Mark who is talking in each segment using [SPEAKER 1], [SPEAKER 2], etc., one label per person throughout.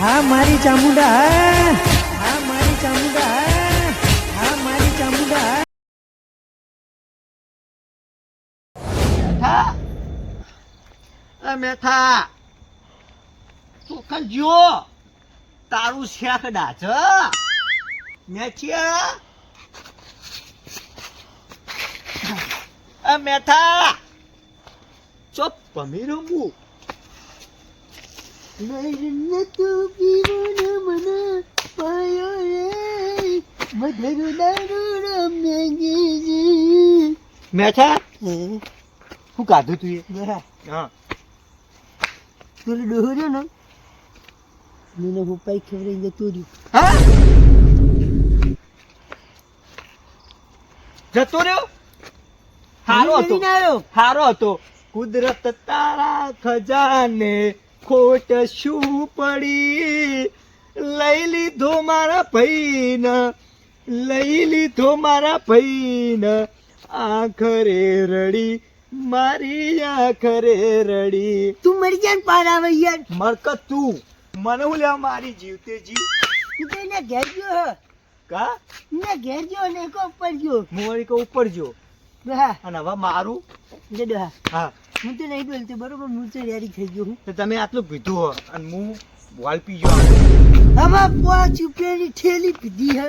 [SPEAKER 1] હા, મારી ચામુંડા, હા, મારી ચામુંડા, હા, મારી ચામુંડા.
[SPEAKER 2] મેઠા એ મેઠા ચોખા જો તારું શેખડા છે મેઠિયા. એ મેઠા ચોપ મેઠા? કાધું તું એ? હા.
[SPEAKER 1] પેલો ડોહો ને મને હું? પાઈ ખબર જતું રહ્યું?
[SPEAKER 2] હા જતો રહ્યો હારો હતો હારો હતો. કુદરત તારા ખજાને ખોટ શું પડી? લઈ લીધો મારા ભઈને લઈ લીધો મારા ભૈન આખરે રડી મારી આખરે રડી.
[SPEAKER 1] તું મરી જાય પાર આવે યાર.
[SPEAKER 2] મરકત તું. મને હું લેવા મારી જીવતે જીવ
[SPEAKER 1] તું એના ઘેર ગયો હ.
[SPEAKER 2] કા?
[SPEAKER 1] ને ઘેર ગયો ને કો ઉપર ગયો.
[SPEAKER 2] મોરી કો ઉપર ગયો.
[SPEAKER 1] હા.
[SPEAKER 2] અને હવે મારું? હા.
[SPEAKER 1] હું તો નહીં બોલતો બરોબર? હું તો રેડી થઈ ગયો હું.
[SPEAKER 2] તો તમે આટલું પીધું હો અને હું વાલ પી ગયો.
[SPEAKER 1] આમાં પાંચ રૂપિયાની પીધી હે.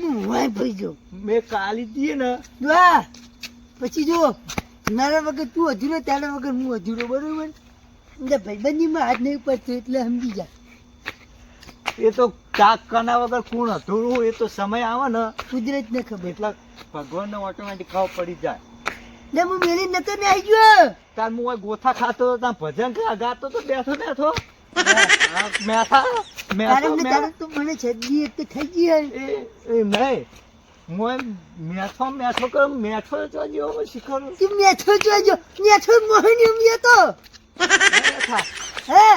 [SPEAKER 1] હું વાય ભાઈ ગયો
[SPEAKER 2] મેં કાલી દીએ ને.
[SPEAKER 1] ડોહા પછી જો મારા વગર તું અધૂરો તારા વગર હું અધૂરો બરોબર? એટલે ભાઈબંધીમાં હાથ નહીં પડતો એટલે સમજી જા.
[SPEAKER 2] એ તો ચાક કના વગર કોણ અધૂરું એ તો સમય આવે ને.
[SPEAKER 1] કુદરત ને ખબર.
[SPEAKER 2] એટલે ભગવાનને ઓટોમેટિક ખાવ પડી જાય.
[SPEAKER 1] ને હું મેલી નતો ને આવી ગયો.
[SPEAKER 2] તાર હું આ ગોથા ખાતો તો ત્યાં ભજન ગાતો તો બેઠો બેઠો. મેથા મેથા
[SPEAKER 1] મેથો
[SPEAKER 2] મેથો.
[SPEAKER 1] તારક તો મને છેદી એક તો થઈ ગઈ
[SPEAKER 2] એ નહીં. મોય મેથો મેથો કર મેથો હું શીખવાડું
[SPEAKER 1] તું મેઠો જોજો મેથો મોહની ઉમિયો તો
[SPEAKER 2] મેથા
[SPEAKER 1] હે?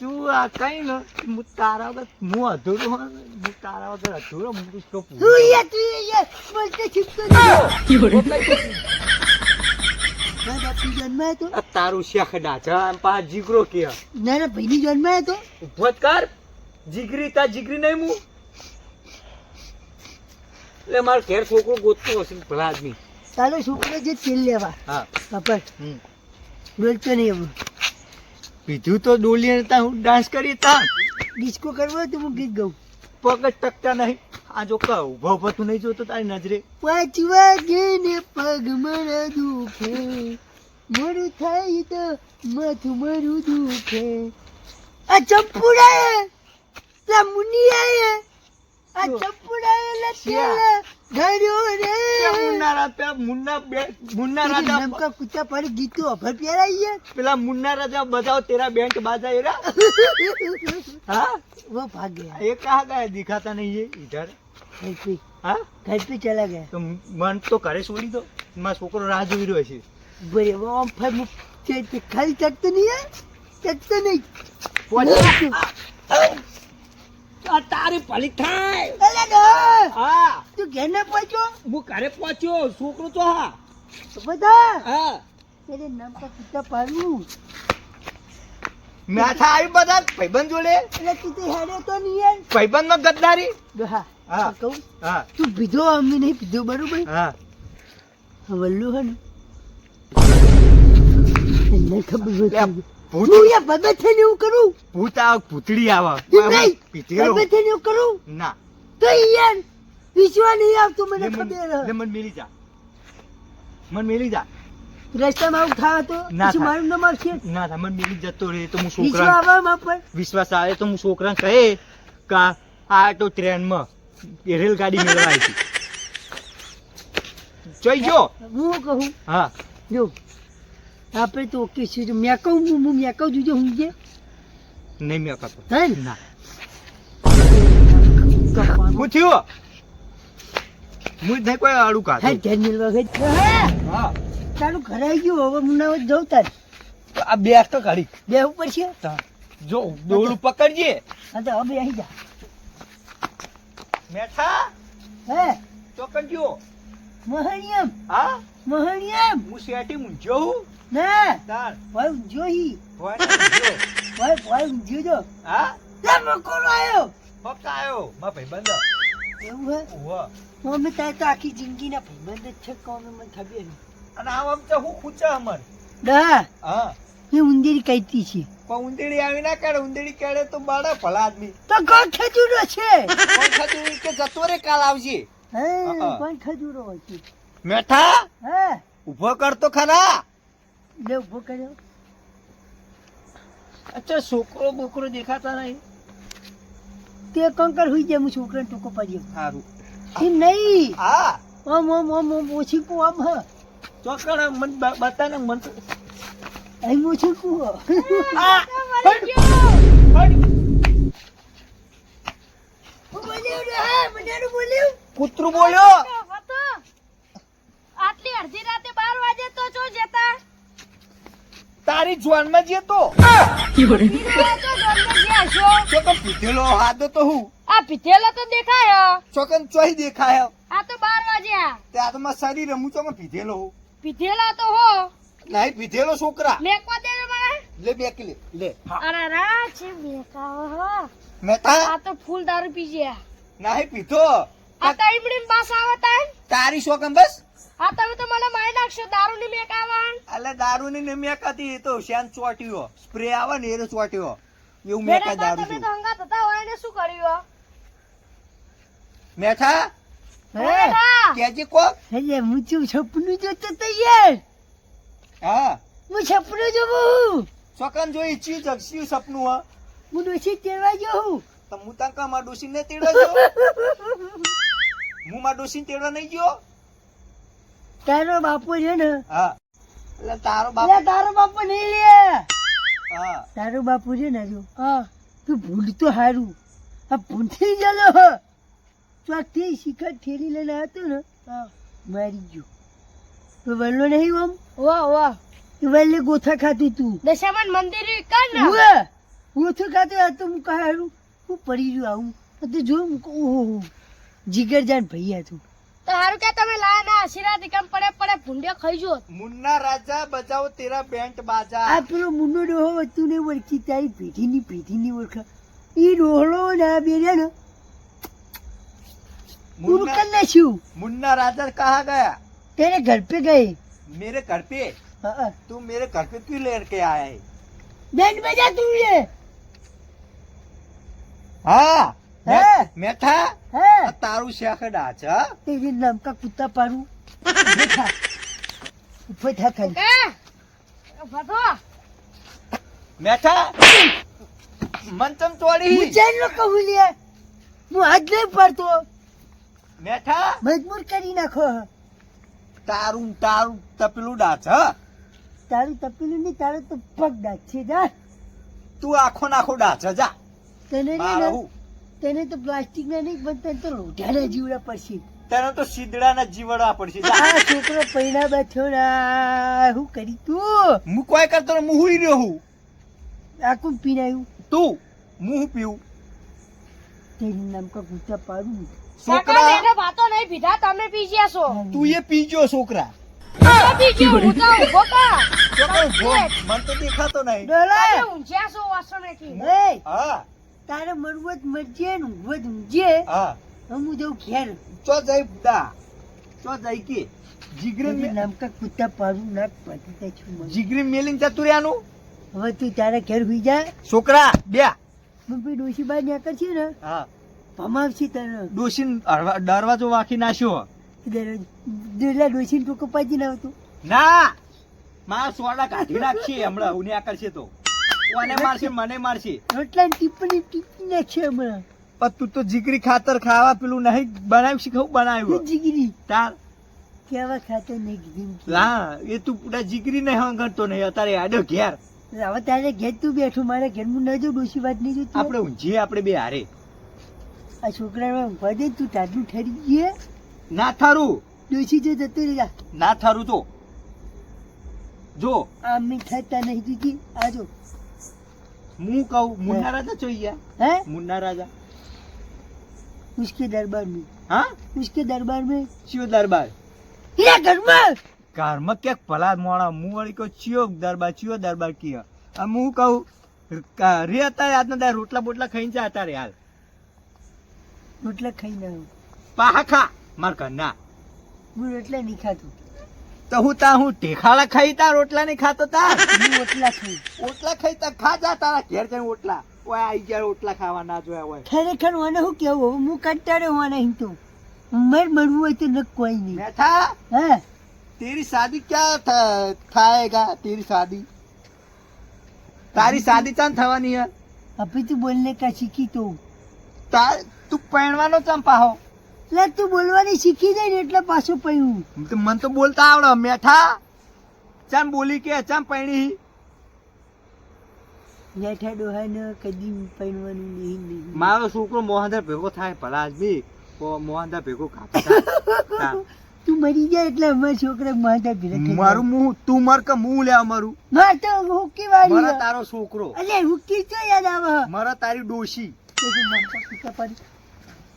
[SPEAKER 2] તું આ કઈ ન હું તારા વગર હું અધૂરો હું તારા વગર અધૂરો હું તો
[SPEAKER 1] તું. યાર તું યાર બોલતે છીપતો નહીં ના બાપી જન્માયો તો
[SPEAKER 2] આ તારું શેખડા છે આમ પા જીગરો કે.
[SPEAKER 1] ના ના ભાઈની જન્માયો તો?
[SPEAKER 2] ઊભો કર. જીગરી તા જીગરી નહીં હું એટલે મારો ઘેર છોકરો ગોતતો હશે ભલા આદમી.
[SPEAKER 1] તારો છોકરો જે તેલ લેવા.
[SPEAKER 2] હા.
[SPEAKER 1] બોલતો નહીં હવે.
[SPEAKER 2] પીધું તો ડોલી તા હું ડાન્સ કરી તા.
[SPEAKER 1] ડિસ્કો કરવો તો હું ગીત ગાઉં.
[SPEAKER 2] પગ જ ટકતા નહીં. આ જો કા ઊભો ઊભો તું નહીં જોતો તારી નજરે.
[SPEAKER 1] પાંચ વાગે ને પગ મારા દુખે. મરું થાય તો માથું મારું દુખે. આ ચંપુડા પેલા મુનિ
[SPEAKER 2] પેલા મુન્ના રાજા બજાવ તેરા બેંક બાજા એરા હા
[SPEAKER 1] वो भाग गया
[SPEAKER 2] ये कहाँ गया दिखाता नहीं ये इधर
[SPEAKER 1] घर पे
[SPEAKER 2] हाँ
[SPEAKER 1] घर पे चला गया
[SPEAKER 2] તો મન તો ઘરે છોડી દો મારો છોકરો રાહ જોઈ રહ્યો છે
[SPEAKER 1] बड़े वो हम फिर मुझ से से खाली चकते
[SPEAKER 2] તારી ભલી થાય.
[SPEAKER 1] અલે
[SPEAKER 2] હા.
[SPEAKER 1] તું ઘેરને પહોંચ્યો?
[SPEAKER 2] હું ઘરે પહોંચ્યો છોકરો તો હા.
[SPEAKER 1] બધા?
[SPEAKER 2] હા.
[SPEAKER 1] તેરે નામ પર કિતા પાડવું
[SPEAKER 2] ના થાય બધા ભાઈબંધ જોડે?
[SPEAKER 1] એટલે કીધું હેડે તો નહીં યાર
[SPEAKER 2] ભાઈબંધ નો ગદ્દારી હા. હા. કહું? હા.
[SPEAKER 1] તું બીજો અમે નહીં પીધો
[SPEAKER 2] બરોબર?
[SPEAKER 1] હા. વલ્લુ હે
[SPEAKER 2] ને. ખબર રે તો છોકરા
[SPEAKER 1] વિશ્વાસ
[SPEAKER 2] વિશ્વાસ આવે તો હું છોકરા કહે કા આ તો ટ્રેનમાં રેલગાડી મેળવાઈ હતી જોઈ જો
[SPEAKER 1] હું કહું?
[SPEAKER 2] હા.
[SPEAKER 1] જો. આપણે તો ઓકે છે. જો મેં કહું હું હું મેં કહું જોજો હું જે
[SPEAKER 2] નહીં મેં કરતો
[SPEAKER 1] હે ના?
[SPEAKER 2] હું થયો? હું નહીં કોઈ આડું
[SPEAKER 1] હે
[SPEAKER 2] કાઢું
[SPEAKER 1] ધ્યાન મેળવા ગઈ. હે?
[SPEAKER 2] હા.
[SPEAKER 1] તારું ઘરે આવી ગયું હવે હું ના જઉં તાર.
[SPEAKER 2] આ બે તો કાઢી.
[SPEAKER 1] બે ઉપર છે?
[SPEAKER 2] જો દોડું પકડજે
[SPEAKER 1] હા તો હવે આવી જા.
[SPEAKER 2] મેઠા?
[SPEAKER 1] હે?
[SPEAKER 2] ચોકડજો
[SPEAKER 1] મહણિયમ.
[SPEAKER 2] હા?
[SPEAKER 1] મહણિયમ.
[SPEAKER 2] હું શેટી મૂંઝ્યો હું?
[SPEAKER 1] ના?
[SPEAKER 2] તાર
[SPEAKER 1] ભાઈ જોઈ.
[SPEAKER 2] ને
[SPEAKER 1] ભાઈ ભાઈ જોજો.
[SPEAKER 2] હા?
[SPEAKER 1] લે મકોડો આયો.
[SPEAKER 2] ફક્ત આવ્યો ભાઈ બંધ
[SPEAKER 1] એવું હે?
[SPEAKER 2] ઓહો
[SPEAKER 1] મમ્મી તારે તો આખી જિંદગીના ભાઈબંધ જ છે કોમે મને ખબર
[SPEAKER 2] અને આમ આમ તો હું ખૂચા અમર.
[SPEAKER 1] દા
[SPEAKER 2] હા.
[SPEAKER 1] એ ઉંદેરી કઈતી છે.
[SPEAKER 2] પણ ઉંદેડી આવી ના કાઢે. ઉંદેડી કાઢે તો બાળા ભલા આદમી.
[SPEAKER 1] તો કોણ ખજૂરો છે.
[SPEAKER 2] કોણ ખજૂરો કે જતો રે કાલ આવજે.
[SPEAKER 1] હે. કોણ ખજૂરો હોય છે.
[SPEAKER 2] મેઠા?
[SPEAKER 1] હે.
[SPEAKER 2] ઊભો કરતો ખરા.
[SPEAKER 1] લે ઊભો કર્યો.
[SPEAKER 2] અચ્છા છોકરો બોકરો દેખાતા નહીં?
[SPEAKER 1] તે કંકર હોઈ જાય હું છોકરાને ટૂંકો પડ્યો
[SPEAKER 2] સારું
[SPEAKER 1] નહીં.
[SPEAKER 2] હા.
[SPEAKER 1] ઓમ ઓમ ઓમ ઓમ ઓછી કુ આમ હ.
[SPEAKER 2] ચોકડ મન બતાને મન.
[SPEAKER 1] અહીં ઓછી કુ
[SPEAKER 2] આ કૂતરું બોલ્યો
[SPEAKER 3] આટલી અડધી રાતે બાર વાગે તો જો જતા
[SPEAKER 2] તારી જોનમાં
[SPEAKER 3] પીધેલા તો.
[SPEAKER 2] ચોકન પીધેલો હાદો તો હું.
[SPEAKER 3] આ પીધેલા તો દેખાયો.
[SPEAKER 2] ચોકન ચોહી દેખાયો.
[SPEAKER 3] આ તો બાર વાગ્યા
[SPEAKER 2] તે આ તો મારા શરીર હું ચોકન પીધેલો હું.
[SPEAKER 3] પીધેલા તો હો.
[SPEAKER 2] નહીં પીધેલો છોકરા.
[SPEAKER 3] મેકવા દે મને
[SPEAKER 2] લે બે કિલે. લે. હા.
[SPEAKER 3] અરે રા છે મેકાવો હો.
[SPEAKER 2] મેતા?
[SPEAKER 3] આ તો ફૂલ દારૂ પી ગયા
[SPEAKER 2] નહીં પીધો.
[SPEAKER 3] આ તો ઈમડીન પાસ આવતા
[SPEAKER 2] તારી શોકન બસ?
[SPEAKER 3] આ તમે તો મને મારી નાખશો દારૂ ની મેકાવાન
[SPEAKER 2] એટલે દારૂ ની હતી એ તો શ્યાન ચોટ્યો સ્પ્રે આવે ને એ ચોટ્યો એવું મેકા દારૂ
[SPEAKER 3] તમે તો હંગાત હતા હોય ને શું કર્યું
[SPEAKER 2] મેઠા? કેજી કોક?
[SPEAKER 1] એટલે હું ચું સપનું જોતો તૈયાર
[SPEAKER 2] હા.
[SPEAKER 1] હું સપનું જોઉં.
[SPEAKER 2] ચોકન જોઈ ચી જગસ્યું સપનું હા.
[SPEAKER 1] હું ડોસી તેડવા જાઉં.
[SPEAKER 2] તો હું તાંકા માં ડોસી ને તેડવા જો હું માં ડોસી તેડવા નહીં ગયો?
[SPEAKER 1] તારો બાપુ છે ને
[SPEAKER 2] હા. એટલે તારો
[SPEAKER 1] અલા, તારો બાપુ નહીં લે.
[SPEAKER 2] હા.
[SPEAKER 1] તારો બાપુ છે ને જો હા. તું ભૂલ તો હારું. આ ભૂલથી ગયેલો હ. ચોથી શિખર ઠેરી લઈને આવ્યો હતો ને મારી ગયો. તો વલ્લો નહીં આમ?
[SPEAKER 3] વાહ વાહ.
[SPEAKER 1] વલ્લે ગોથા ખાતું તું.
[SPEAKER 3] દશામાન મંદિર કર ને
[SPEAKER 1] ઉવે, ગોથું ખાતું આ તો હું કહા હું પડી રહ્યું આવું. તો જો હું કહું, ઓહો. જીગર જાન ભૈયા તું.
[SPEAKER 3] તો હારું કે તમે લાયા ના આશીર્વાદ કેમ પડે પડે ભૂંડ્યો ખાઈ જો
[SPEAKER 2] મુન્ના રાજા બજાવો તેરા બેન્ટ બાજા
[SPEAKER 1] આ પેલો મુન્નો ડોહો વસ્તુ ને ઓળખી તારી પેઢીની પેઢીની ઓળખા એ ડોહળો ને આ બે રહ્યા ને પૂરું
[SPEAKER 2] મુન્ના
[SPEAKER 1] કરી નાખ્યું
[SPEAKER 2] मुन्ना राजा कहाँ गया
[SPEAKER 1] तेरे घर पे गए
[SPEAKER 2] मेरे घर पे
[SPEAKER 1] हाँ, हाँ।
[SPEAKER 2] तू मेरे घर पे क्यों लेके आया है
[SPEAKER 1] बैंड बजा तू ये
[SPEAKER 2] हाँ
[SPEAKER 1] હે?
[SPEAKER 2] મેઠા
[SPEAKER 1] હે?
[SPEAKER 2] તારું
[SPEAKER 1] શેખડા છે તેરી લમકા કૂતા પારું મેઠા ઊભો થા
[SPEAKER 3] ખાલી. ભાગો
[SPEAKER 2] મેઠા મંચમ તોડી.
[SPEAKER 1] હું ચેન નો કહું લે. હું આજ નહીં પડતો.
[SPEAKER 2] મેઠા
[SPEAKER 1] મજબૂર કરી નાખો.
[SPEAKER 2] તારું તારું તપેલું ડાચ હ.
[SPEAKER 1] તારું તપેલું નહીં તારું તો પગ ડાચ છે. જા.
[SPEAKER 2] તું આખો નાખો ડાચ જા.
[SPEAKER 1] તને નહીં તને તો પ્લાસ્ટિક ના નહીં પણ તને તો લોઢાના જીવડા પડશે.
[SPEAKER 2] તને તો સીધડાના જીવડા પડશે.
[SPEAKER 1] આ છોકરો પૈણા બેઠો ને કરી તું?
[SPEAKER 2] હું કોઈ કરતો હું હુઈ રહ્યો હું.
[SPEAKER 1] આખું પીનાયું
[SPEAKER 2] તું હું હું પીવું?
[SPEAKER 1] તેનું નામ કા ગુચા પાડું
[SPEAKER 2] છોકરા
[SPEAKER 3] એને વાતો નહીં પીધા તમે પી ગયા છો.
[SPEAKER 2] તું એ પીજો છોકરા.
[SPEAKER 3] તમે પી ગયો હું તો ઊભો કા
[SPEAKER 2] છોકરો ઊભો. મને તો દેખાતો નહીં.
[SPEAKER 1] ડોલા!
[SPEAKER 3] છો વાસો નથી
[SPEAKER 2] હા.
[SPEAKER 1] તારે મરવું જ મરજે ને ઊંઘવું જ ઊંઘજે.
[SPEAKER 2] હા.
[SPEAKER 1] હું જઉં ઘેર.
[SPEAKER 2] ચો જઈ બુડા? ચો જઈ કે? જીગરી મે-
[SPEAKER 1] નામ કા કુત્તા પાડું નાક તે છું.
[SPEAKER 2] જીગરી મેલિંગ જતું રહ્યાનું
[SPEAKER 1] હવે તું તારે ઘેર હુઈ જા.
[SPEAKER 2] છોકરા બે
[SPEAKER 1] મમ્મી ડોશી બા ન્યા કરશે ને
[SPEAKER 2] હા.
[SPEAKER 1] ભમાવશી તને.
[SPEAKER 2] ડોશી દરવાજો વાંકી નાખ્યો.
[SPEAKER 1] ડેલા ડોશી ટોકો પાજી ના આવતું.
[SPEAKER 2] ના! મારા સોડા કાઢી નાખશે હમણાં ઉને આ કરશે તો. કોને મારશે મને મારશે?
[SPEAKER 1] એટલે ટીપણી ટીપી છે હમણાં.
[SPEAKER 2] પણ તું તો જીગરી ખાતર ખાવા પેલું નહીં બનાવી શીખવું બનાવ્યું?
[SPEAKER 1] જીગરી.
[SPEAKER 2] તાર.
[SPEAKER 1] કેવા ખાતર નહીં કીધું
[SPEAKER 2] હા એ તું પૂરા જીગરી નહીં હંગરતો નહીં અત્યારે આડો ઘેર.
[SPEAKER 1] હવે તારે ઘેર તું બેઠું મારે ઘેર ન જો ડોસી વાત નહીં જોતી.
[SPEAKER 2] આપણે ઊંઘીએ આપણે બે હારે.
[SPEAKER 1] આ છોકરાને ઊંઘવા દે તું તારું ઠરી ગયે?
[SPEAKER 2] ના થારું.
[SPEAKER 1] ડોસી જો જતો રહ્યા
[SPEAKER 2] ના થારું તો. જો.
[SPEAKER 1] આમ નહીં થતા નહીં દીધી આજો
[SPEAKER 2] હું કહું મુન્ના રાજા ચોઈ ગયા
[SPEAKER 1] હે
[SPEAKER 2] મુન્ના રાજા
[SPEAKER 1] उसके दरबार में
[SPEAKER 2] હા
[SPEAKER 1] उसके दरबार में
[SPEAKER 2] ચિયો દરબાર
[SPEAKER 1] हीरा घर में
[SPEAKER 2] ઘરમાં ક્યાંક ભલા મોણા હું વળી કહું ચિયો દરબાર ચિયો દરબાર કિયા આમ હું કહું કા- રે અત્યારે આજના દાડે રોટલા બોટલા ખાઈને જા અત્યારે હાલ
[SPEAKER 1] રોટલા ખાઈ ના આવું.
[SPEAKER 2] પાહા ખા માર ઘરના
[SPEAKER 1] હું રોટલા નહીં ખાતો
[SPEAKER 2] તો હું તા હું ટેખાળા ખાઈ તા રોટલા નહીં ખાતો તા?
[SPEAKER 1] ઓટલા ખાઈ.
[SPEAKER 2] ઓટલા ખાઈ તા? ખા તારા ઘેર જઈને ઓટલા. ઓય આઈ ગયા ઓટલા ખાવા ના જોયા હોય.
[SPEAKER 1] ખરેખર મને શું કેવું હું કંટાળ્યો હું નહીં તું મર મરવું હોય તો કોઈ નહીં.
[SPEAKER 2] બેઠા
[SPEAKER 1] હે?
[SPEAKER 2] તેરી શાદી ક્યાં થાયેગા તેરી શાદી તારી શાદી ચાં થવાની હે.
[SPEAKER 1] અભી તું બોલને કા શીખી તું?
[SPEAKER 2] તાર તું પહેણવાનો ચમ પાહો
[SPEAKER 1] એટલે તું બોલવાની શીખી જાય ને એટલે પાછું પૈણું
[SPEAKER 2] મન તો બોલતા આવડે મેઠા. ચમ બોલી કે ચમ પૈણી.
[SPEAKER 1] બેઠા ડોહાને કદી પૈણવાનું નહીં
[SPEAKER 2] મારો છોકરો મોહનદાર ભેગો થાય ભલા આદમી ઓ મોહનદાર ભેગો કાપતા
[SPEAKER 1] તું મરી જાય એટલે અમારા છોકરા માતા ભેગા
[SPEAKER 2] મારું મું તું મર કે મું લે અમારું.
[SPEAKER 1] માર તો હુક્કી વાળી
[SPEAKER 2] મારા તારો છોકરો.
[SPEAKER 1] અલે હુક્કી તો યાદ આવે.
[SPEAKER 2] મારા તારી ડોશી.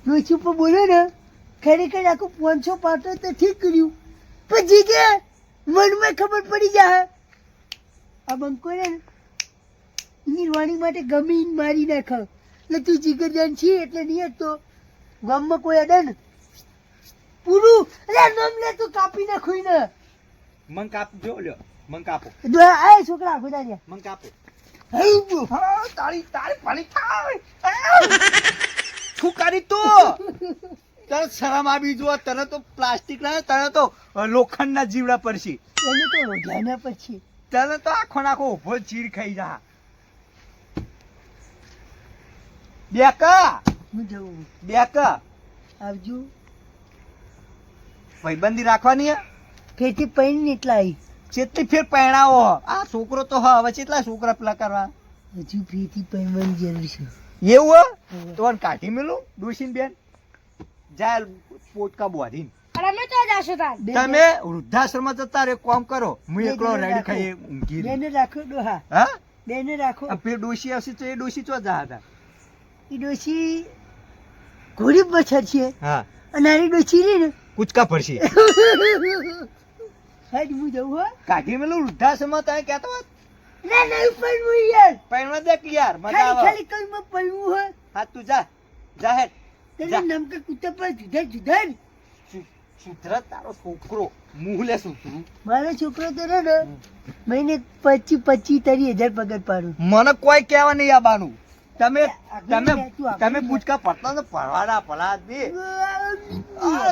[SPEAKER 1] પાડી. ડોશી બોલ્યો ને. ખરેખર આખું પાંચસો પાટો તો ઠીક કર્યું. પછી કે મનમાં ખબર પડી જાય. આ બંકો ને. એની વાણી માટે ગમીને મારી નાખ. એટલે તું જીગરજાન છે એટલે નહીં જ તો. ગામમાં કોઈ અડે ને. પૂરું. અરે નામ લે તું કાપી નાખું ને
[SPEAKER 2] મન કાપ જો લ્યો. મન કાપો.
[SPEAKER 1] આ છોકરા ગોદારિયા
[SPEAKER 2] મન કાપો.
[SPEAKER 1] હઈ
[SPEAKER 2] હા તારી તારી પાણી થાય શું કરી તું? તને શરમ આવી જો તને તો પ્લાસ્ટિક ના તને તો લોખંડના જીવડા પડશે.
[SPEAKER 1] એને તો રોજાના પછી
[SPEAKER 2] તને તો આખો નાખો ઊભો ચીર ખાઈ જા. બેકા.
[SPEAKER 1] હું જવું
[SPEAKER 2] બેકા.
[SPEAKER 1] આવજો.
[SPEAKER 2] ભાઈબંધી રાખવાની
[SPEAKER 1] ફેરથી પૈણ એટલા આવી
[SPEAKER 2] જેટલી ફેર પહેણાવો આ છોકરો તો હવે કેટલા છોકરા પેલા કરવા?
[SPEAKER 1] હજુ ફેરથી પૈણવાની જરૂર છે.
[SPEAKER 2] એવું હે? તો આને કાઢી મેલું ડોસીન બેન? જાય પોટકા બોધીને.
[SPEAKER 3] અમે તો જાશું તાર.
[SPEAKER 2] તમે વૃદ્ધાશ્રમ જતા રે કોમ કરો. હું એકલો રેડી ખાઈ ઊંઘી.
[SPEAKER 1] બેને રાખો ડોહા.
[SPEAKER 2] હા?
[SPEAKER 1] બેને રાખો.
[SPEAKER 2] આ પેલી ડોશી આવશે તો એ ડોશી તો જા હતા?
[SPEAKER 1] એ ડોશી ઘોડી બછર છે.
[SPEAKER 2] હા.
[SPEAKER 1] અને આની ડોશી રે ને
[SPEAKER 2] કૂચકા પડશે
[SPEAKER 1] હાજ હું જવું હો.
[SPEAKER 2] કાઢી મેલું વૃદ્ધાશ્રમ તાય કહેતો હોત?
[SPEAKER 1] ના નહીં પડવું યાર.
[SPEAKER 2] પૈણવા દે યાર મજા આવે.
[SPEAKER 1] ખાલી કઈ માં પડવું હો
[SPEAKER 2] હા તું જા. જા હેડ.
[SPEAKER 1] તને
[SPEAKER 2] જા.
[SPEAKER 1] નમકા કૂતા પર જુદા જુદા
[SPEAKER 2] સુધરા તારો છોકરો. મું લે સુધરું
[SPEAKER 1] મારો છોકરો તો ને મહિને પચી પચી તરી હજાર પગાર પાડું.
[SPEAKER 2] મને કોઈ કહેવા નહીં આવવાનું. તમે તમે તમે પૂચકા પડતા તો પડવાના પડા દે.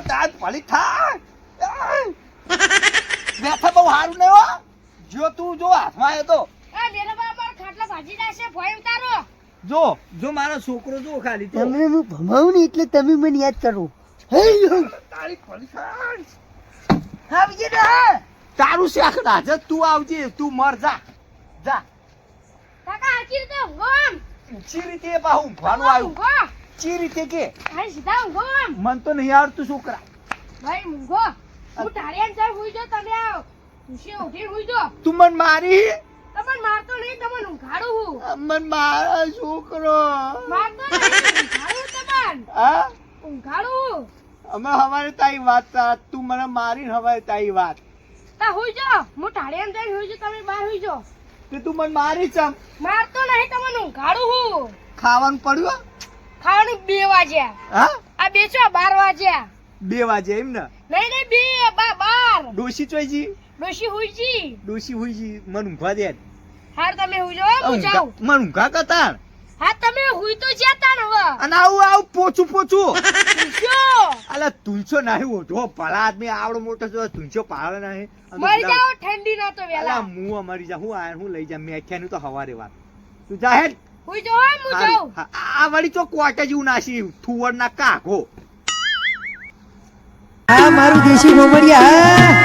[SPEAKER 2] તાર પડી થાય બેઠા બહુ સારું નહીં હો. જો તું જો હાથમાં આવ્યો તો.
[SPEAKER 3] એ બેનો બાપા ખાટલા ભાજી જશે ભોય ઉતારો.
[SPEAKER 2] જો જો મારો છોકરો જો ખાલી તો
[SPEAKER 1] હું ભમાવું ને એટલે તમે મને યાદ કરો. આવજે ને
[SPEAKER 2] તારું શાક જ તું આવજે તું મર જા. જા.
[SPEAKER 3] કાકા આખી રીતે ઊંઘો આમ.
[SPEAKER 2] ચી રીતે પાહું ઊંઘવાનું આવ્યું? ચી રીતે કે?
[SPEAKER 3] ભાઈ સીધા ઊંઘો
[SPEAKER 2] મન તો નહીં આવડતું છોકરા.
[SPEAKER 3] ભાઈ ઊંઘો. હું તારે અંદર હુઈ જો તમે આવો. ખુશી ઉઠી હુઈ જો
[SPEAKER 2] તું મન મારી?
[SPEAKER 3] તમને મારતો નહીં તમને ઉઘાડું હું.
[SPEAKER 2] મન મારો છોકરો.
[SPEAKER 3] મારતો નહીં તમને.
[SPEAKER 2] હા?
[SPEAKER 3] ઊંઘાડું
[SPEAKER 2] અમે હવારે તારી વાત તા- મને મારી હવારે તારી વાત.
[SPEAKER 3] તા હોઈ જો હું ઢાળી અંદર હોઈ જો તમે બહાર હોઈ જો.
[SPEAKER 2] તે તું મને મારી ચમ
[SPEAKER 3] મારતો નહીં તમને ઉઘાડું હું.
[SPEAKER 2] ખાવાનું પડ્યું
[SPEAKER 3] ખાવાનું બે વાગ્યા.
[SPEAKER 2] હા?
[SPEAKER 3] આ બેચો બાર વાગ્યા.
[SPEAKER 2] બે વાગે એમ ને?
[SPEAKER 3] નહીં નહીં બે બા બાર.
[SPEAKER 2] ડોશી ચોઈજી
[SPEAKER 3] ડોશી હુઈજી
[SPEAKER 2] ડોશી હુઈજી મન ઊંઘવા દે.
[SPEAKER 3] હાર તમે હુઈજો હું જાઉં.
[SPEAKER 2] મન ઊંઘા કતાર.
[SPEAKER 3] હા તમે હુઈ તો જતા ને હવે
[SPEAKER 2] અને આવું આવું પોચું પોચું. અલા તુલસો નહીં ઓઢો. ભલા આદમી આવડો મોટો છો તુલસો પાડે નહીં.
[SPEAKER 3] મરી જાઓ ઠંડી ના તો
[SPEAKER 2] અલા
[SPEAKER 3] વેલા
[SPEAKER 2] મું મરી જા હું આ હું લઈ જા મેખ્યાનું તો હવારે વાત. તું જા
[SPEAKER 3] હુઈ જો હું જાઉં.
[SPEAKER 2] આ વળી તો કોટે જેવું નાસી થુવડ ના કાઘો
[SPEAKER 1] આ મારું દેશી ગોમડિયા હા.